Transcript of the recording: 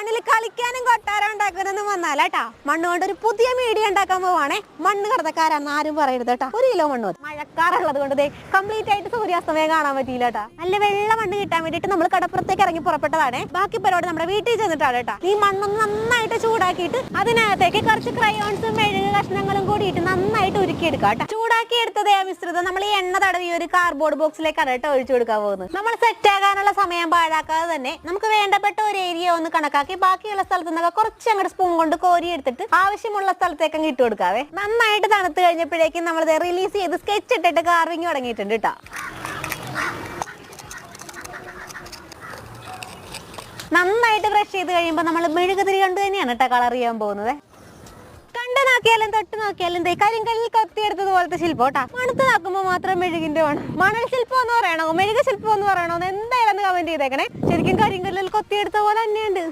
മണ്ണിൽ കളിക്കാനും കൊട്ടാരം ഉണ്ടാക്കാനൊന്നും വന്നാലാട്ടാ മണ്ണ് കൊണ്ട് ഒരു പുതിയ മീഡിയ ഉണ്ടാക്കാൻ പോവാണേ. മണ്ണ് കടത്തക്കാരാന്ന് ആരും പറയരുത് കേട്ടാ. ഒരു കിലോ മണ്ണ് മഴക്കാറുള്ളത് കൊണ്ട് കംപ്ലീറ്റ് ആയിട്ട് സൂര്യാസ്തമയം കാണാൻ പറ്റിയില്ല കേട്ടാ. നല്ല വെള്ള മണ്ണ് കിട്ടാൻ വേണ്ടിയിട്ട് നമ്മൾ കടപ്പുറത്തേക്ക് ഇറങ്ങി പുറപ്പെട്ടതാണ്. ബാക്കി പരിപാടി നമ്മുടെ വീട്ടിൽ ചെന്നിട്ടാണ് കേട്ടാ. ഈ മണ്ണൊന്ന് നന്നായിട്ട് ചൂടാക്കിയിട്ട് അതിനകത്തേക്ക് കുറച്ച് ക്രയോൺസും മെഴുക് കഷ്ണങ്ങളും കൂടിയിട്ട് നന്നായിട്ട് ഉരുക്കിയെടുക്കാം കേട്ടോ. ചൂടാക്കി എടുത്തതേ ആ മിശ്രിതം. നമ്മൾ ഈ എണ്ണ തടവി ഒരു കാർഡ്ബോർഡ് ബോക്സിലേക്കാണ് കേട്ടോ ഒഴിച്ചു കൊടുക്കാൻ പോകുന്നത്. നമ്മൾ സെറ്റ് ആകാനുള്ള സമയം പാഴാക്കാതെ തന്നെ നമുക്ക് വേണ്ടപ്പെട്ട ഒരു ഏരിയ ഒന്ന് കണക്കാക്കി ബാക്കിയുള്ള സ്ഥലത്ത് നിന്നൊക്കെ കുറച്ച് അങ്ങോട്ട് സ്പൂൺ കൊണ്ട് കോരി എടുത്തിട്ട് ആവശ്യമുള്ള സ്ഥലത്തേക്ക് ഇട്ട് കൊടുക്കാവേ. നന്നായിട്ട് തണുത്ത് കഴിഞ്ഞപ്പോഴേക്കും നമ്മൾ റിലീസ് ചെയ്ത് സ്കെച്ച് ഇട്ടിട്ട് കാർവിങ് തുടങ്ങിയിട്ടുണ്ട് കേട്ടോ. നന്നായിട്ട് ബ്രഷ് ചെയ്ത് കഴിയുമ്പോൾ നമ്മൾ മെഴുകുതിരി കൊണ്ട് തന്നെയാണ് കേട്ടോ കളർ ചെയ്യാൻ പോകുന്നത്. കണ്ടു നോക്കിയാലും തൊട്ട് നോക്കിയാലും ദേ കരിങ്കല്ലിൽ കൊത്തിയെടുത്തത് പോലത്തെ ശില്പം കേട്ടാ. മണത്ത് മാത്രം മെഴുകിന്റെ വേണം മണൽ ശില്പം എന്ന് പറയണോ? മെഴുക ശില്പം എന്ന് പറയണോ? എന്തായാലും കമന്റ് ചെയ്തേക്കണേ. ശരിക്കും കരിങ്കല്ലിൽ കൊത്തിയെടുത്ത പോലെ തന്നെയുണ്ട്.